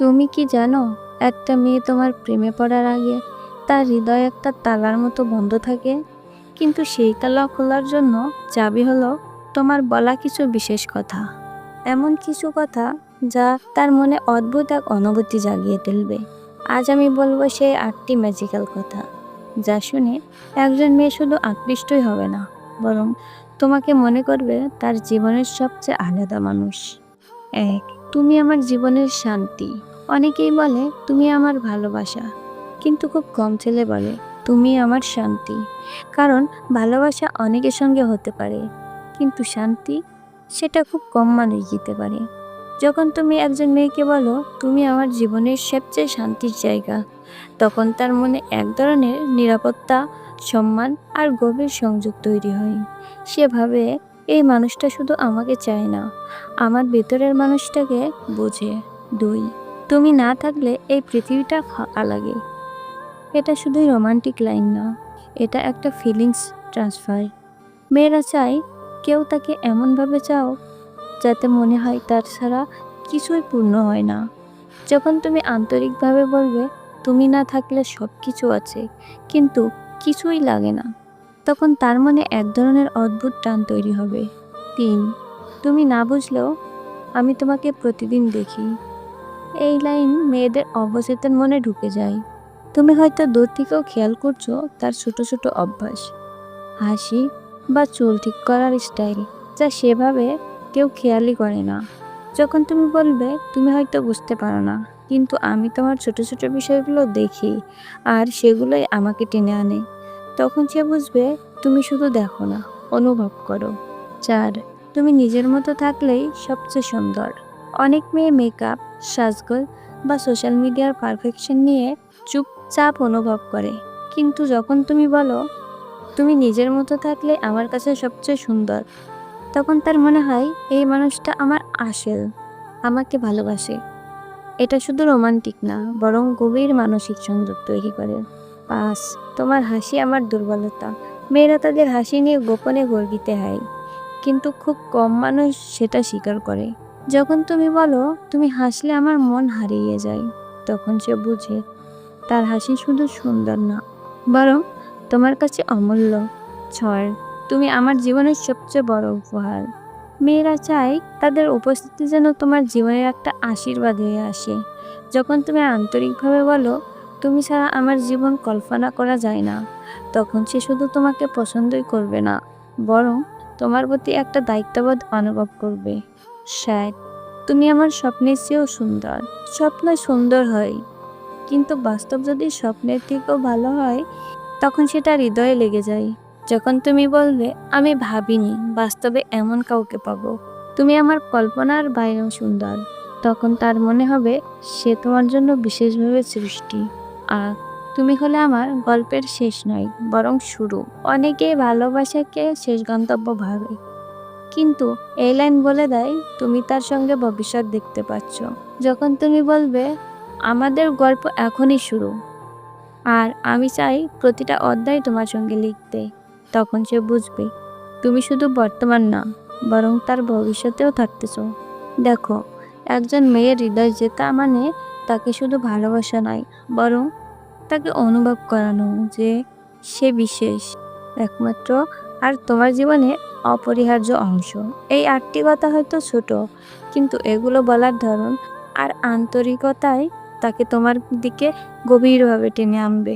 তুমি কি জানো, একটা মেয়ে তোমার প্রেমে পড়ার আগে তার হৃদয় একটা তালার মতো বন্ধ থাকে? কিন্তু সেই তালা খোলার জন্য চাবি হলো তোমার বলা কিছু বিশেষ কথা। এমন কিছু কথা যা তার মনে অদ্ভুত এক অনুভূতি জাগিয়ে তুলবে। আজ আমি বলব সেই আটটি ম্যাজিক্যাল কথা, যা শুনে একজন মেয়ে শুধু আকৃষ্টই হবে না, বরং তোমাকে মনে করবে তার জীবনের সবচেয়ে আলাদা মানুষ। এক, তুমি আমার জীবনের শান্তি। অনেকেই বলে, তুমি আমার ভালোবাসা। কিন্তু খুব কম ছেলে বলে, তুমি আমার শান্তি। কারণ ভালোবাসা অনেকের সঙ্গে হতে পারে, কিন্তু শান্তি সেটা খুব কম মানুষ দিতে পারে। যখন তুমি একজন মেয়েকে বলো, তুমি আমার জীবনের সবচেয়ে শান্তির জায়গা, তখন তার মনে এক ধরনের নিরাপত্তা, সম্মান আর গভীর সংযোগ তৈরি হয়। সে ভাবে, এই মানুষটা শুধু আমাকে চায় না, আমার ভেতরের মানুষটাকে বোঝে। দুই তুমি না থাকলে এই পৃথিবীটা ফাঁকা লাগে। এটা শুধুই রোমান্টিক লাইন না, এটা একটা ফিলিংস ট্রান্সফার। মেয়েরা চায় কেউ তাকে এমনভাবে চাও যাতে মনে হয় তার ছাড়া কিছুই পূর্ণ হয় না। যখন তুমি আন্তরিকভাবে বলবে, তুমি না থাকলে সব কিছু আছে, কিন্তু কিছুই লাগে না, তখন তার মনে এক ধরনের অদ্ভুত টান তৈরি হবে। তিন, তুমি না বুঝলেও আমি তোমাকে প্রতিদিন দেখি। এই লাইন মেয়েদের অবচেতন মনে ঢুকে যায়। তুমি হয়তো দূর থেকেও খেয়াল করছ তার ছোট ছোট অভ্যাস। হাসি বা চুল ঠিক করার স্টাইল, যা সেভাবে কেউ খেয়ালই করে না। যখন তুমি বলবে, তুমি হয়তো বুঝতে পারো না, কিন্তু আমি তোমার ছোট ছোট বিষয়গুলো দেখি আর সেগুলোই আমাকে টেনে আনে। তখন সে বুঝবে, তুমি শুধু দেখো না, অনুভব করো। চার, তুমি নিজের মতো থাকলেই সবচেয়ে সুন্দর। অনেক মেয়ে মেকআপ সাজগোজ বা সোশ্যাল মিডিয়ার পারফেকশন নিয়ে চুপচাপ অনুভব করে। কিন্তু যখন তুমি বলো, তুমি নিজের মতো থাকলে আমার কাছে সবচেয়ে সুন্দর, তখন তার মনে হয়, এই মানুষটা আমার আসল, আমাকে ভালোবাসে। এটা শুধু রোমান্টিক না, বরং গভীর মানসিক সংযোগ তৈরি করে। পাঁচ, তোমার হাসি আমার দুর্বলতা। মেয়েরা তাদের হাসি নিয়ে গোপনে গর্বিতে হয়, কিন্তু খুব কম মানুষ সেটা স্বীকার করে। যখন তুমি বলো, তুমি হাসলে আমার মন হারিয়ে যায়। তখন সে বুঝে, তার হাসি শুধু সুন্দর না, বরং তোমার কাছে অমূল্য। ছয়, তুমি আমার জীবনের সবচেয়ে বড় উপহার। মেয়েরা চায় তাদের উপস্থিতি যেন তোমার জীবনের একটা আশীর্বাদ হয়ে আসে। যখন তুমি আন্তরিকভাবে বলো, তুমি ছাড়া আমার জীবন কল্পনা করা যায় না, তখন সে শুধু তোমাকে পছন্দই করবে না, বরং তোমার প্রতি একটা দায়িত্ববোধ অনুভব করবে। শ্যাট তুমি আমার স্বপ্নের চেয়েও সুন্দর। স্বপ্ন সুন্দর হয়, কিন্তু বাস্তব যদি স্বপ্নের থেকেও ভালো হয়, তখন সেটা হৃদয়ে লেগে যায়। যখন তুমি বলবে, আমি ভাবিনি, বাস্তবে এমন কাউকে পাবো। তুমি আমার কল্পনার বাইরেও সুন্দর। তখন তার মনে হবে, সে তোমার জন্য বিশেষভাবে সৃষ্টি। আর তুমি হলে আমার গল্পের শেষ নয়, বরং শুরু। অনেকেই ভালোবাসাকে শেষ গন্তব্য ভাবে। কিন্তু এই লাইন বলে দেয়, তুমি তার সঙ্গে ভবিষ্যৎ দেখতে পাচ্ছ। যখন তুমি বলবে, আমাদের গল্প এখনই শুরু। আর আমি চাই প্রতিটা অধ্যায় তোমার সঙ্গে লিখতে। তখন সে বুঝবে, তুমি শুধু বর্তমান না, বরং তার ভবিষ্যতেও থাকতেছ। দেখো, একজন মেয়ের হৃদয় জেতা মানে তাকে শুধু ভালোবাসা নয়, বরং তাকে অনুভব করানো যে সে বিশেষ, একমাত্র আর তোমার জীবনে অপরিহার্য অংশ। এই আটটি কথা হয়তো ছোট, কিন্তু এগুলো বলার ধরন আর আন্তরিকতায় তাকে তোমার দিকে গভীরভাবে টেনে আনবে।